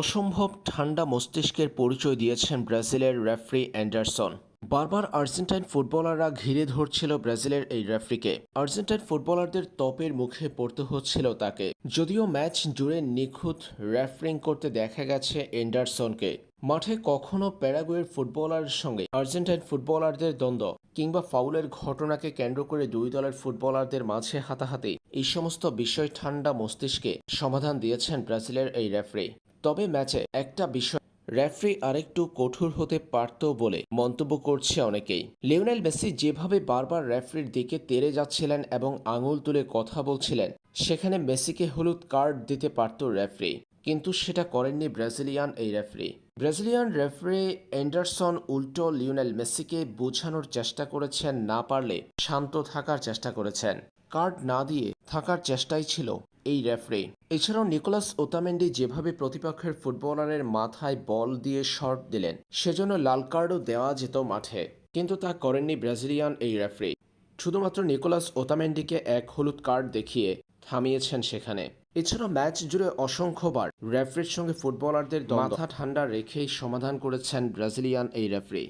অসম্ভব ঠান্ডা মস্তিষ্কের পরিচয় দিয়েছেন ব্রাজিলের রেফারি অ্যান্ডারসন। বারবার আর্জেন্টাইন ফুটবলাররা ঘিরে ধরছিল ব্রাজিলের এই রেফারিকে। আর্জেন্টাইন ফুটবলারদের তপের মুখে পড়তে হচ্ছিল তাকে। যদিও ম্যাচ জুড়ে নিখুঁত রেফারিং করতে দেখা গেছে এন্ডারসনকে মাঠে কখনো প্যারাগুয়ের ফুটবলারের সঙ্গে আর্জেন্টাইন ফুটবলারদের দ্বন্দ্ব কিংবা ফাউলের ঘটনাকে কেন্দ্র করে দুই দলের ফুটবলারদের মাঝে হাতাহাতি, এই সমস্ত বিষয় ঠান্ডা মস্তিষ্কে সমাধান দিয়েছেন ব্রাজিলের এই রেফারি। তবে ম্যাচে একটা বিষয়, রেফারি আরেকটু কঠোর হতে পারত বলে মন্তব্য করছে অনেকেই। লিওনেল মেসি যেভাবে বারবার রেফারির দিকে তেড়ে যাচ্ছিলেন এবং আঙুল তুলে কথা বলছিলেন, সেখানে মেসিকে হলুদ কার্ড দিতে পারত রেফারি। কিন্তু সেটা করেননি ব্রাজিলিয়ান এই রেফারি। ব্রাজিলিয়ান রেফারি এন্ডারসন উল্টো লিওনেল মেসিকে বোঝানোর চেষ্টা করেছেন, না পারলে শান্ত থাকার চেষ্টা করেছেন। কার্ড না দিয়ে থাকার চেষ্টাই ছিল এই রেফারি। এছাড়াও নিকোলাস ওতামেন্ডি যেভাবে প্রতিপক্ষের ফুটবলারের মাথায় বল দিয়ে শট দিলেন, সেজন্য লাল কার্ডও দেওয়া যেত মাঠে। কিন্তু তা করেননি ব্রাজিলিয়ান এই রেফারি। শুধুমাত্র নিকোলাস ওতামেন্ডিকে এক হলুদ কার্ড দেখিয়ে থামিয়েছেন সেখানে। এছাড়াও ম্যাচ জুড়ে অসংখ্যবার রেফারির সঙ্গে ফুটবলারদের মাথা ঠান্ডা রেখেই সমাধান করেছেন ব্রাজিলিয়ান এই রেফারি।